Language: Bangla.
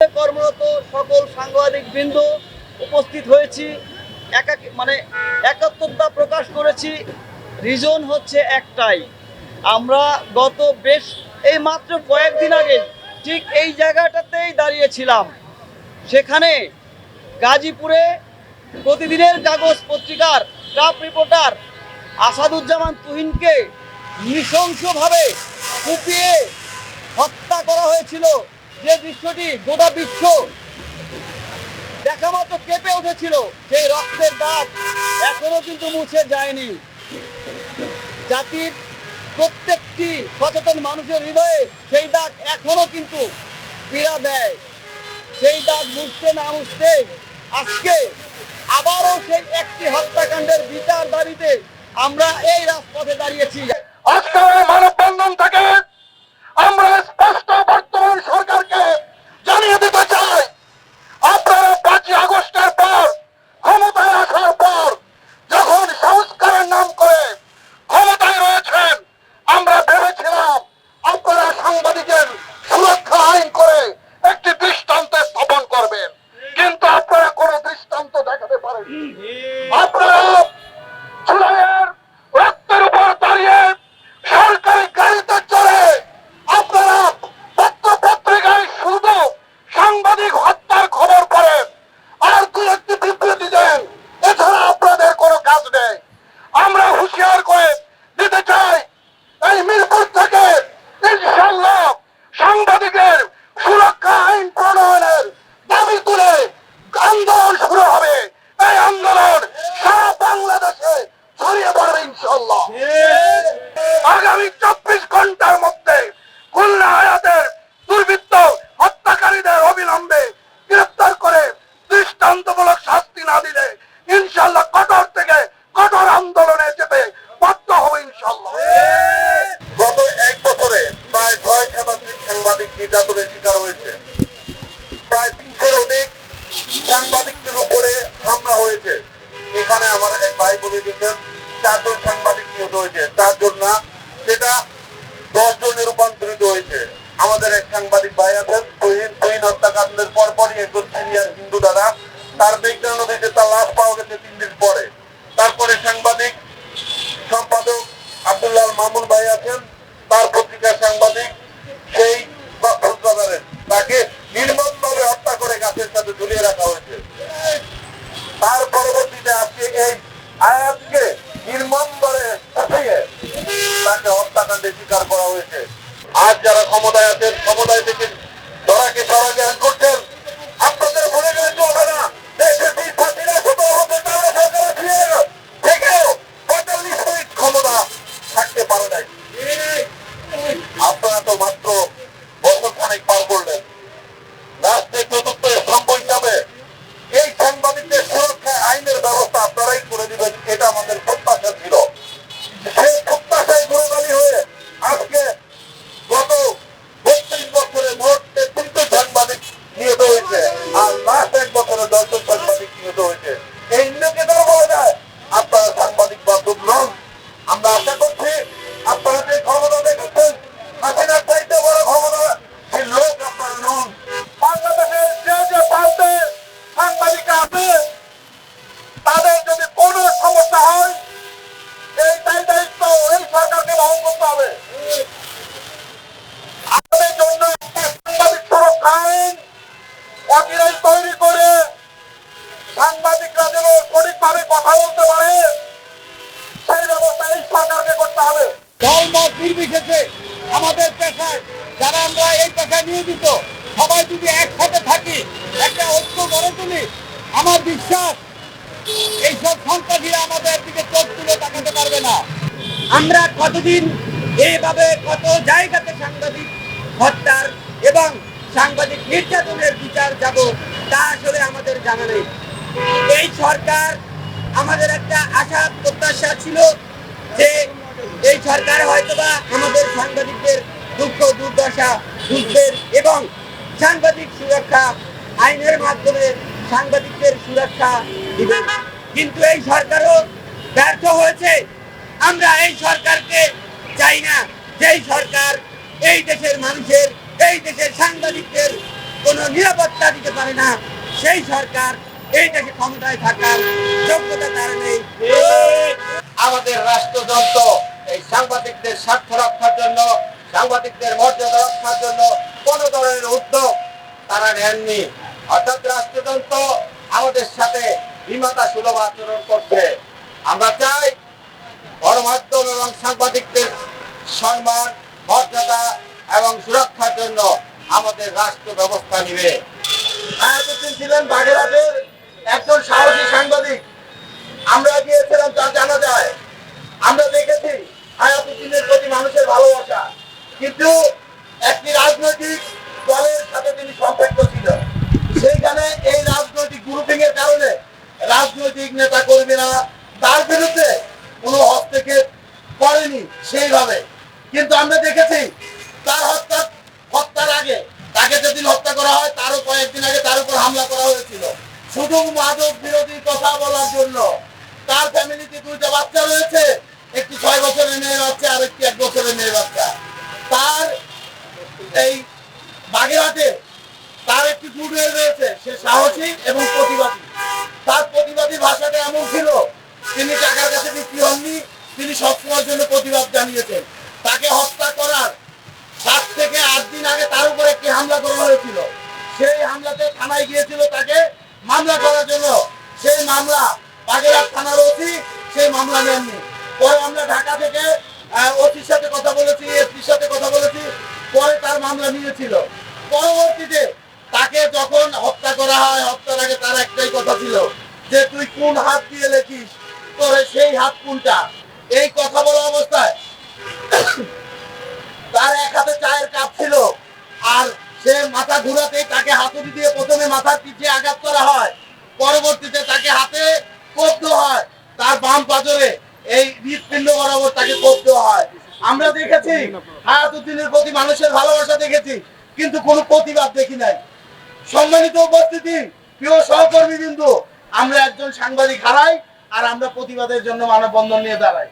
কর্মরত সকল সাংবাদিক বৃন্দ উপস্থিত হয়েছি। মানে একাত্মতা প্রকাশ করেছি। রিজন হচ্ছে একটাই। আমরা গত বেশ এই মাত্র কয়েকদিন আগে ঠিক এই জায়গাটাতেই দাঁড়িয়েছিলাম। সেখানে গাজীপুরে প্রতিদিনের কাগজ পত্রিকার স্টাফ রিপোর্টার আসাদুজ্জামান তুহিনকে নৃশংসভাবে কুপিয়ে হত্যা করা হয়েছিল। যে দৃশ্যটি গোটা বিশ্ব দেখা মতো কেঁপে উঠেছিল, সেই রক্তের দাগ এখনও কিন্তু মুছে যায়নি। জাতির প্রত্যেকটি সচেতন মানুষের হৃদয়ে সেই দাগ এখনও কিন্তু পীড়া দেয়। সেই দাগ মুছতে না মুছতে আজকে আবারও সেই একটি হত্যাকাণ্ডের বিচার দাবিতে আমরা এই রাজপথে দাঁড়িয়েছি। আজকের এই তুহিন হত্যাকাণ্ডের পর পরই একজন সিনিয়র হিন্দু দাদা। তার বিজ্ঞান নদীতে তার লাশ পাওয়া গেছে তিন দিন পরে। তারপরে সাংবাদিক সম্পাদক আব্দুল্লাহ মামুন ভাই আছেন। তার পত্রিকার সাংবাদিক সেই তাকে নির্মমভাবে হত্যা করে গাছের সাথে ঝুলিয়ে রাখা হয়েছে। তার পরবর্তীতে আজকে এই আয়াতকে নির্মম করে তাকে হত্যাকাণ্ডে স্বীকার করা হয়েছে। আজ যারা ক্ষমতায় আছেন এক দলমত নির্বিশেষে আমাদের পেশায় যারা আমরা এই পেশায় নিয়োজিত, সবাই যদি একসাথে থাকি, একটা ঐক্য গড়ে তুলি, আমার বিশ্বাস এইসব সন্ত্রাসীরা আমাদের দিকে চোখ তুলে তাকাতে পারবে না। আমরা কতদিন এইভাবে কত জায়গাতে সাংবাদিক হত্যার এবং সাংবাদিক নির্যাতনের বিচার যাব, তা আসলে আমাদের জানা নেই। এই সরকার আমাদের একটা আশা, প্রত্যাশা ছিল যে এই সরকার হয়তোবা আমাদের সাংবাদিকদের দুঃখ, দুর্দশা বুঝবেন এবং সাংবাদিক সুরক্ষা আইনের মাধ্যমে সাংবাদিকদের সুরক্ষা দিবেন কিন্তু এই সরকারও ব্যর্থ হয়েছে। আমরা এই সরকারকে চাই না যেই সরকার এই দেশের মানুষের, এই দেশের সাংবাদিকদের কোনো নিরাপত্তা দিতে পারে না। সেই সরকার এই দেশে ক্ষমতায় থাকার যোগ্যতা তার নেই আমাদের রাষ্ট্রযন্ত্র সাংবাদিকদের স্বার্থ রক্ষার জন্য, সাংবাদিকদের মর্যাদা রক্ষার জন্য কোন ধরনের উদ্যোগ তারা নেননি। অর্থাৎ রাষ্ট্রযন্ত্র আমাদের সাথে বিমাতা সুলভ আচরণ করছে। আমরা চাই গণমাধ্যম এবং সাংবাদিকদের সম্মান, মর্যাদা এবং সুরক্ষার জন্য আমাদের রাষ্ট্র ব্যবস্থা নিবে। ছিলেন বাগেরহাটের একজন সাহসী সাংবাদিক। আমরা গিয়েছিলাম তা জানা যায়। আমরা দেখেছি আয়াতুদ্দিনের প্রতি মানুষের ভালোবাসা। কিন্তু একটি রাজনৈতিক দলের সাথে তিনি সম্পৃক্ত ছিল। সেইখানে এই রাজনৈতিক গ্রুপিং এর কারণে রাজনৈতিক নেতা কর্মীরা তার বিরুদ্ধে কোনো হস্তক্ষেপ করেনি সেইভাবে। কিন্তু আমরা দেখেছি, তার হত্যা হত্যার আগে তাকে যেদিন হত্যা করা হয়, তারও কয়েকদিন আগে তার উপর হামলা করা হয়েছিল। শুধু মাদক বিরোধী কথা বলার জন্য। তার ফ্যামিলিতে দুইটা বাচ্চা রয়েছে। ছয় বছরের মেয়ে বাচ্চা আর একটি এক বছরের মেয়ে বাচ্চা। তার এই বাগেরহাটে তার একটি গুডওয়েল রয়েছে, সে সাহসী এবং প্রতিবাদী তার প্রতিবাদী ভাষাটা এমন ছিল, তিনি টাকার কাছে বিক্রি হননি, তিনি সবসময়ের জন্য প্রতিবাদ জানিয়েছেন। তাকে হত্যা করার সাত থেকে আট দিন আগে তার উপর একটি হামলা করা হয়েছিল। সেই হামলাতে থানায় গিয়েছিল তাকে মামলা করার জন্য। সেই মামলা বাগেরহাট থানার ওসি, সেই মামলা নেননি। আমরা ঢাকা থেকে ওসির সাথে কথা বলেছি, এসপির সাথে কথা বলেছি, পরে তার মামলা নিয়েছিল। পরবর্তীতে তাকে যখন হত্যা করা হয়, হত্যার আগে তার একটাই কথা ছিল যে, তুই কোন হাত দিয়ে লেখিস? তোর সেই হাত কোনটা? এই কথা বলা অবস্থায় তার এক হাতে চায়ের কাপ ছিল, আর সে মাথা ঘুরাতেই তাকে হাতুড়ি দিয়ে প্রথমে মাথার পিঠে আঘাত করা হয়। পরবর্তীতে তাকে হাতে কোপ হয় তার বাম পাজরে। এই হৃৎপিণ্ড বরাবর তাকে করতে হয়। আমরা দেখেছি হায়াতুদ্দিনের প্রতি মানুষের ভালোবাসা দেখেছি, কিন্তু কোনো প্রতিবাদ দেখি নাই। সম্মানিত উপস্থিতি, প্রিয় সহকর্মী বিন্দু আমরা একজন সাংবাদিক হারাই, আর আমরা প্রতিবাদের জন্য মানববন্ধন নিয়ে দাঁড়াই।